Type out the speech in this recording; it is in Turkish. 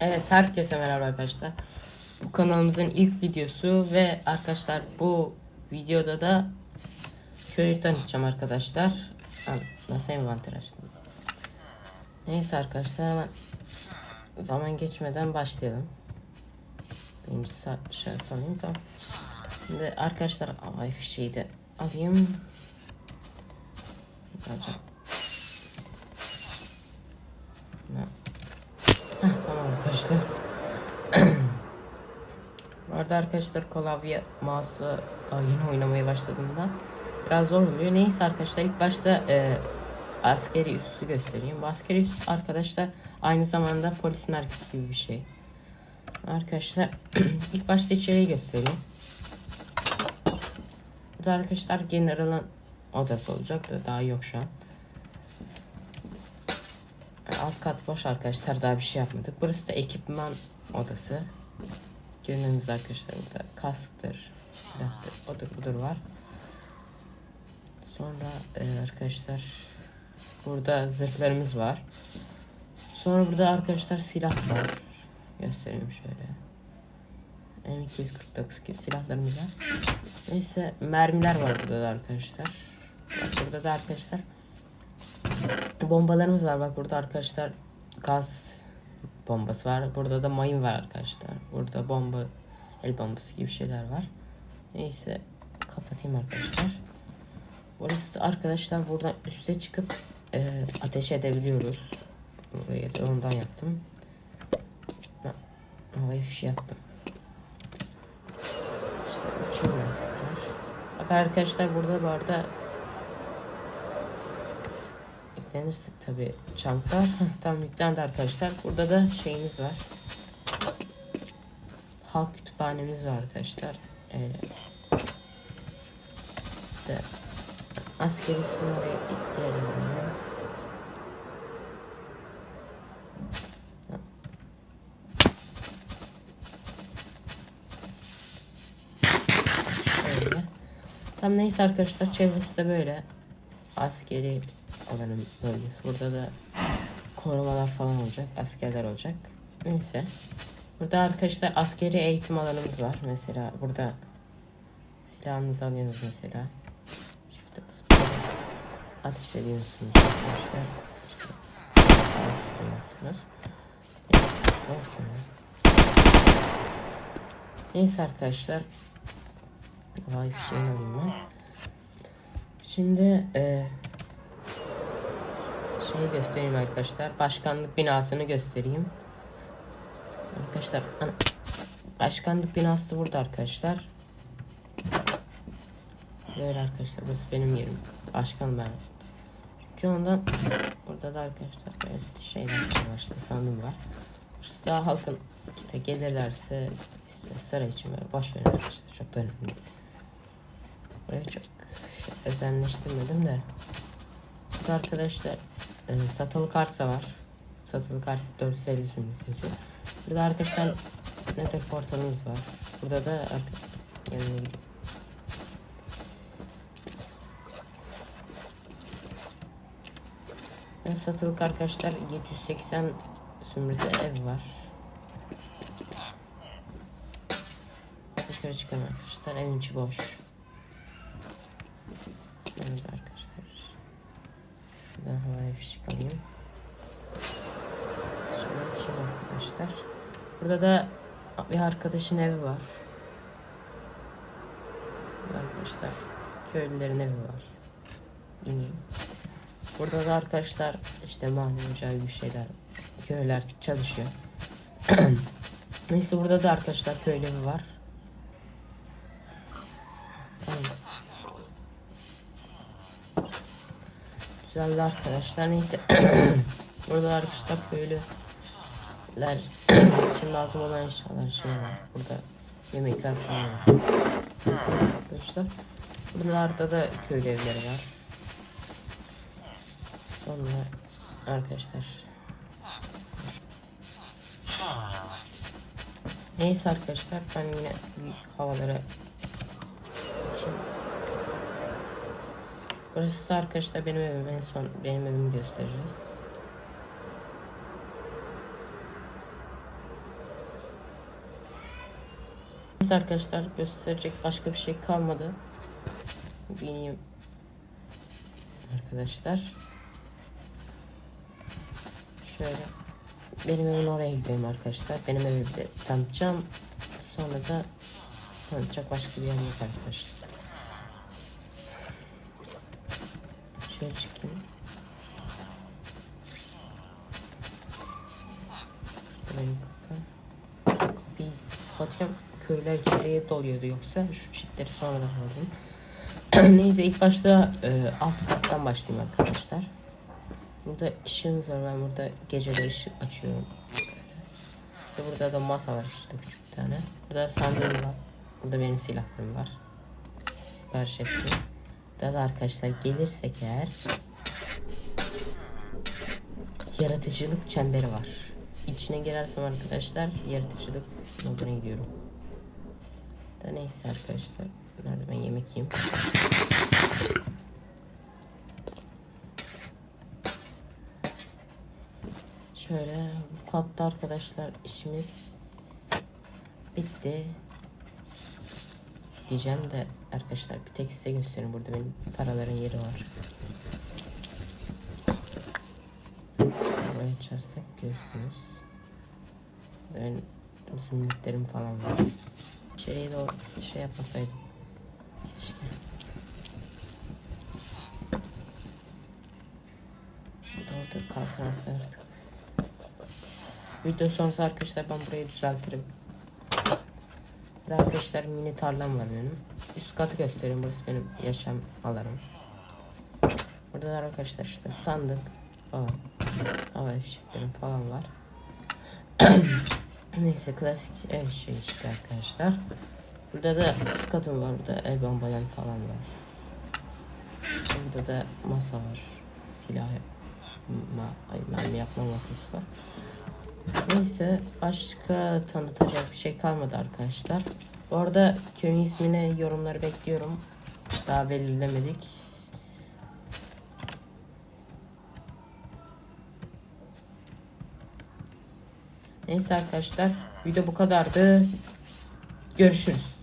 Evet herkese merhaba arkadaşlar. Bu kanalımızın ilk videosu ve arkadaşlar bu videoda da köyü tanıtacağım arkadaşlar. Nasıl envanter açtım? Neyse arkadaşlar hemen zaman geçmeden başlayalım. Birinci şahıs alayım tamam. Şimdi arkadaşlar ay fişeği de alayım. Alacağım. Arkadaşlar. Bu arada arkadaşlar klavye mouse'la daha yeni oynamaya başladığımda biraz zor oluyor. Neyse arkadaşlar ilk başta e, askeri üssü göstereyim. Bu askeri üs arkadaşlar aynı zamanda polis merkezi gibi bir şey. Arkadaşlar ilk başta içeriği göstereyim. Burada arkadaşlar generalın odası olacak da daha yok şu an. Alt kat boş arkadaşlar daha bir şey yapmadık. Burası da ekipman odası. Gördüğünüz arkadaşlar burada kasktır, silahtır, odur budur var. Sonra e, arkadaşlar burada zırhlarımız var. Sonra burada arkadaşlar silah var. Göstereyim şöyle. M249 silahlarımız var. Neyse mermiler var burada da arkadaşlar. Burada da arkadaşlar bombalarımız var. Bak burada arkadaşlar gaz bombası var. Burada da mayın var arkadaşlar. Burada bomba el bombası gibi şeyler var. Neyse kapatayım arkadaşlar. Burası da arkadaşlar buradan üste çıkıp e, ateş edebiliyoruz. Buraya da ondan yaptım. Ha, Havayı fişi yaptım. İşte uçayım ben tekrar. Bak arkadaşlar burada bu arada yüklenirse tabi. Heh, tam yüklendi arkadaşlar. Burada da şeyimiz var. Halk kütüphanemiz var arkadaşlar. Ee, işte askeri oraya ekleyelim. Şöyle. Tam neyse arkadaşlar çevresi de böyle askeri alanın bölgesi. Burada da korumalar falan olacak. Askerler olacak. Neyse. Burada arkadaşlar askeri eğitim alanımız var. Mesela burada silahınızı alıyorsunuz mesela. Ateş ediyorsunuz arkadaşlar. Neyse arkadaşlar. Vay fişeğini alayım ben. Şimdi e, şey göstereyim arkadaşlar. Başkanlık binasını göstereyim. Arkadaşlar ana, başkanlık binası da burada arkadaşlar. Böyle arkadaşlar burası benim yerim. Başkanım ben. Çünkü ondan burada da arkadaşlar böyle şeyler işte sandım var. Burası da halkın işte gelirlerse işte sıra için böyle boş verin arkadaşlar çok da önemli değil. Buraya çok özenleştirmedim de. Burada arkadaşlar e, satılık arsa var. Satılık arsa 450 ünitesi. Burada arkadaşlar Nether portalımız var. Burada da yanına gidip E, satılık arkadaşlar 780 zümrüte ev var. Yukarı çıkalım arkadaşlar. Evin içi boş. Şöyle arkadaşlar. Şuradan havaya fişek alayım. Şöyle açayım arkadaşlar. Burada da bir arkadaşın evi var. Arkadaşlar köylülerin evi var. İneyim. Burada da arkadaşlar işte mahalle ocağı gibi şeyler köylüler çalışıyor. Neyse burada da arkadaşlar köylü evi var. Güzeldi arkadaşlar neyse. burada da arkadaşlar köylüler için lazım olan eşyalar şey var. Burada yemekler falan var. Arkadaşlar. Buralarda da köylü evleri var. Sonra arkadaşlar. Neyse arkadaşlar ben yine havalara Burası da arkadaşlar benim evim en son benim evimi göstereceğiz. Neyse arkadaşlar gösterecek başka bir şey kalmadı. Bineyim. Arkadaşlar. Şöyle. Benim evin oraya gidiyorum arkadaşlar. Benim evi de tanıtacağım. Sonra da tanıtacak başka bir yer yok arkadaşlar. Şöyle çıkayım. Benim kapı. Kapıyı kapatıyorum. Köyler içeriye doluyordu yoksa şu çitleri sonradan aldım. Neyse ilk başta e, alt kattan başlayayım arkadaşlar. Burada ışığımız var. Ben burada geceleri ışık açıyorum. İşte burada da masa var işte küçük bir tane. Burada sandığım var. Burada benim silahlarım var. Sipariş ettim. Burada da arkadaşlar gelirsek eğer yaratıcılık çemberi var. İçine girersem arkadaşlar yaratıcılık moduna gidiyorum. Da neyse arkadaşlar. Nerede ben yemek yiyeyim. Şöyle bu katta arkadaşlar işimiz bitti. Diyeceğim de arkadaşlar bir tek size göstereyim. Burada benim paraların yeri var. Buraya açarsak görürsünüz. Benim zümrütlerim falan var. İçeriye doğru şey yapmasaydım. Keşke. Orada kalsın artık. Video sonrası arkadaşlar ben burayı düzeltirim. Bir arkadaşlar mini tarlam var benim. Üst katı göstereyim. Burası benim yaşam alanım. Burada da arkadaşlar işte sandık falan. Hava fişeklerim falan var. Neyse klasik ev şey işte arkadaşlar. Burada da üst katım var. Burada el bombalarım falan var. Burada da masa var. Silah ma mermi yapma masası var. Neyse başka tanıtacak bir şey kalmadı arkadaşlar. Bu arada köyün ismine yorumları bekliyorum. Daha belirlemedik. Neyse arkadaşlar video bu kadardı. Görüşürüz.